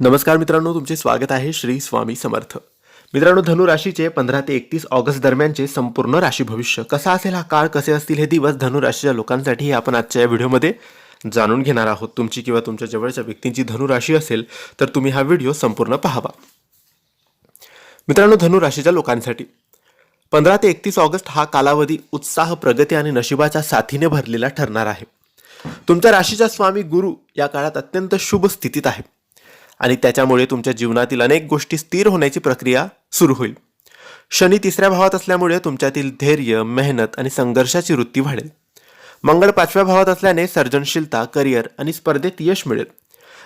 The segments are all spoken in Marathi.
नमस्कार मित्रांनो तुमचे स्वागत आहे श्री स्वामी समर्थ. मित्रांनो धनुराशीचे पंधरा ते एकतीस ऑगस्ट दरम्यानचे संपूर्ण राशी भविष्य कसा असेल हा काळ कसे असतील हे दिवस धनुराशीच्या लोकांसाठी आपण आजच्या या व्हिडिओमध्ये जाणून घेणार आहोत. तुमची किंवा तुमच्या जवळच्या व्यक्तींची धनुराशी असेल तर तुम्ही हा व्हिडिओ संपूर्ण पाहावा. मित्रांनो धनुराशीच्या लोकांसाठी पंधरा ते एकतीस ऑगस्ट हा कालावधी उत्साह प्रगती आणि नशिबाच्या साथीने भरलेला ठरणार आहे. तुमच्या राशीचा स्वामी गुरु या काळात अत्यंत शुभ स्थितीत आहे. आणि त्याच्यामुळे तुमच्या जीवनातील अनेक गोष्टी स्थिर होण्याची प्रक्रिया सुरू होईल. शनी तिसऱ्या भावात असल्यामुळे तुमच्यातील धैर्य मेहनत आणि संघर्षाची वृत्ती वाढेल. मंगळ पाचव्या भावात असल्याने सर्जनशीलता करिअर आणि स्पर्धेत यश मिळेल.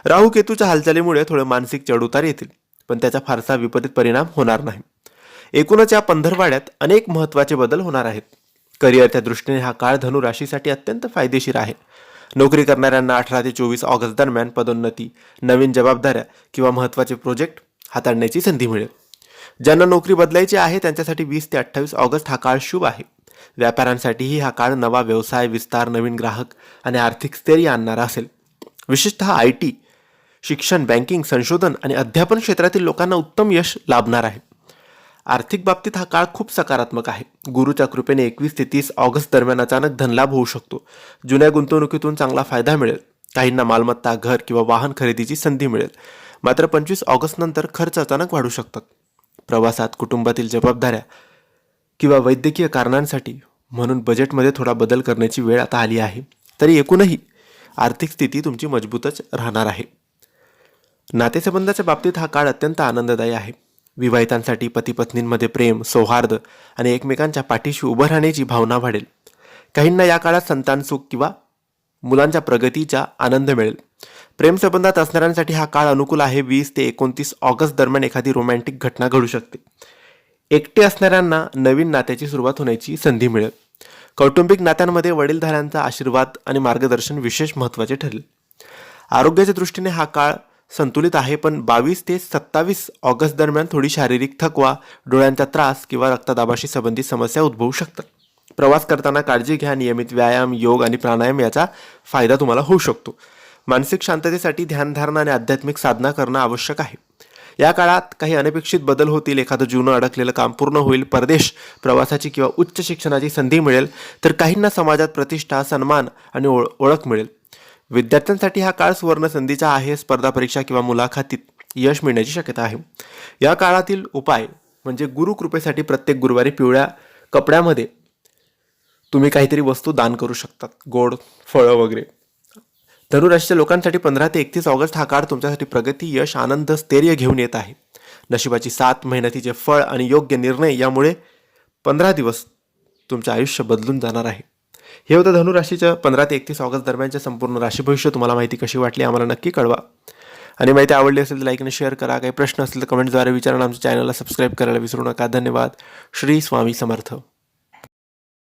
राहू केतूच्या हालचालीमुळे थोडे मानसिक चढउतार येतील पण त्याचा फारसा विपरीत परिणाम होणार नाही. एकूणच या पंधरवाड्यात अनेक महत्त्वाचे बदल होणार आहेत. करिअरच्या दृष्टीने हा काळ धनु राशीसाठी अत्यंत फायदेशीर आहे. नोकरी करणाऱ्यांना अठरा ते चोवीस ऑगस्ट दरम्यान पदोन्नती नवीन जबाबदाऱ्या किंवा महत्त्वाचे प्रोजेक्ट हाताळण्याची संधी मिळेल. ज्यांना नोकरी बदलायची आहे त्यांच्यासाठी वीस ते अठ्ठावीस ऑगस्ट हा काळ शुभ आहे. व्यापाऱ्यांसाठीही हा काळ नवा व्यवसाय विस्तार नवीन ग्राहक आणि आर्थिक स्थैर्य आणणारा असेल. विशेषतः आय टी शिक्षण बँकिंग संशोधन आणि अध्यापन क्षेत्रातील लोकांना उत्तम यश लाभणार आहे. आर्थिक बाबतीत हा काळ खूप सकारात्मक आहे. गुरुच्या कृपेने एकवीस ते तीस ऑगस्ट दरम्यान अचानक धनलाभ होऊ शकतो. जुन्या गुंतवणुकीतून चांगला फायदा मिळेल. काहींना मालमत्ता घर किंवा वाहन खरेदीची संधी मिळेल. मात्र पंचवीस ऑगस्ट नंतर खर्च अचानक वाढू शकतात. प्रवासात कुटुंबातील जबाबदाऱ्या किंवा वैद्यकीय कारणांसाठी म्हणून बजेटमध्ये थोडा बदल करण्याची वेळ आता आली आहे. तरी एकूणही आर्थिक स्थिती तुमची मजबूतच राहणार आहे. नातेसंबंधाच्या बाबतीत हा काळ अत्यंत आनंददायी आहे. विवाहितांसाठी पतीपत्नींमध्ये प्रेम सौहार्द आणि एकमेकांच्या पाठीशी उभं राहण्याची भावना वाढेल. काहींना या काळात संतान सुख किंवा मुलांच्या प्रगतीचा आनंद मिळेल. प्रेमसंबंधात असणाऱ्यांसाठी हा काळ अनुकूल आहे. वीस ते एकोणतीस ऑगस्ट दरम्यान एखादी रोमॅन्टिक घटना घडू शकते. एकटे असणाऱ्यांना नवीन नात्याची सुरुवात होण्याची संधी मिळेल. कौटुंबिक नात्यांमध्ये वडीलधाऱ्यांचा आशीर्वाद आणि मार्गदर्शन विशेष महत्त्वाचे ठरेल. आरोग्याच्या दृष्टीने हा काळ संतुलित आहे पण बावीस ते सत्तावीस ऑगस्ट दरम्यान थोडी शारीरिक थकवा डोळ्यांचा त्रास किंवा रक्तदाबाशी संबंधित समस्या उद्भवू शकतात. प्रवास करताना काळजी घ्या नियमित व्यायाम योग आणि प्राणायाम याचा फायदा तुम्हाला होऊ शकतो. मानसिक शांततेसाठी ध्यानधारणा आणि आध्यात्मिक साधना करणं आवश्यक आहे. या काळात काही अनपेक्षित बदल होतील एखादं जुनं अडकलेलं काम पूर्ण होईल परदेश प्रवासाची किंवा उच्च शिक्षणाची संधी मिळेल तर काहींना समाजात प्रतिष्ठा सन्मान आणि ओळ ओळख मिळेल. विद्यार्थ्यांसाठी हा काळ सुवर्ण संधीचा आहे स्पर्धा परीक्षा किंवा मुलाखतीत यश मिळण्याची शक्यता आहे. या काळातील उपाय म्हणजे गुरुकृपेसाठी प्रत्येक गुरुवारी पिवळ्या कपड्यामध्ये तुम्ही काहीतरी वस्तू दान करू शकतात. गोड फळं वगैरे. धनुराशीच्या लोकांसाठी पंधरा ते एकतीस ऑगस्ट हा काळ तुमच्यासाठी प्रगती यश आनंद स्थैर्य घेऊन येत आहे. नशिबाची सात मेहनतीचे फळ आणि योग्य निर्णय यामुळे पंधरा दिवस तुमचं आयुष्य बदलून जाणार आहे. हे होतं धनुराशीचं पंधरा ते एकतीस ऑगस्ट दरम्यानचे संपूर्ण राशी भविष्य. तुम्हाला माहिती कशी वाटली आम्हाला नक्की कळवा. आणि माहिती आवडली असेल तर लाईक आणि शेअर करा. काही प्रश्न असतील तर कमेंटद्वारे विचारा आमच्या चॅनलला सबस्क्राईब करायला विसरू नका. धन्यवाद. श्री स्वामी समर्थ.